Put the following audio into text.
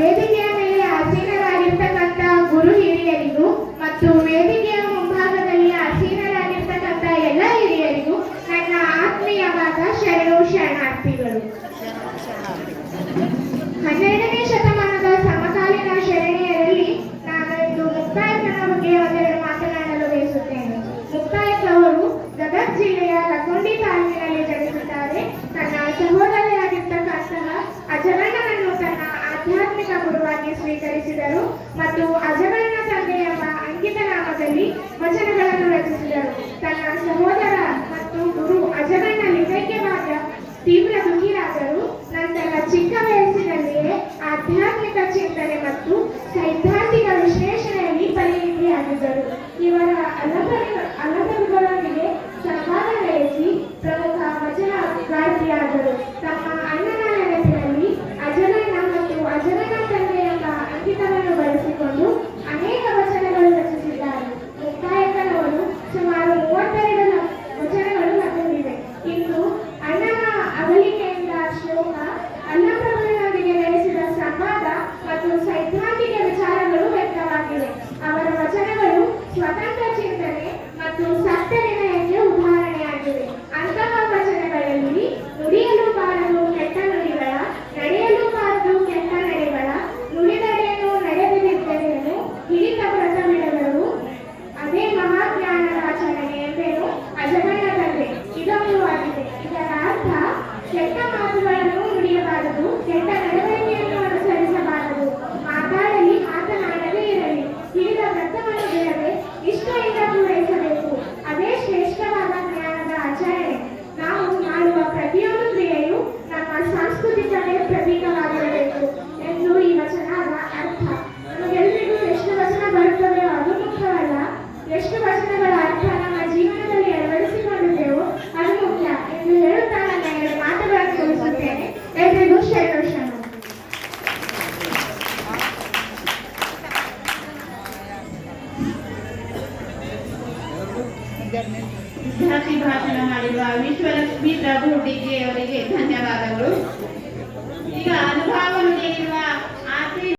ವೇದಿಕೆಯ ಮೇಲೆ ಆಸೀನರಾಗಿರ್ತಕ್ಕಂಥ ಗುರು ಹಿರಿಯರಿಗೂ ಮತ್ತು ವೇದಿಕೆಯ ಮುಂಭಾಗದಲ್ಲಿ ಆಸೀನರಾಗಿರ್ತಕ್ಕಂಥ ಎಲ್ಲ ಹಿರಿಯರಿಗೂ ನನ್ನ ಆತ್ಮೀಯವಾದ ಶರಣು ಶರಣಾರ್ಥಿಗಳು. ಸ್ವೀಕರಿಸಿದರು ಮತ್ತು ಅಜಗಯ Juara. ವಿದ್ಯಾರ್ಥಿ ಭಾಷಣ ಮಾಡಿರುವ ವಿಶ್ವಲಕ್ಷ್ಮಿ ಪ್ರಭು ಡಿಗ್ಗೆ ಅವರಿಗೆ ಧನ್ಯವಾದಗಳು. ಈಗ ಅನುಭವವನ್ನು ನೀಡಿರುವ ಆಸೆ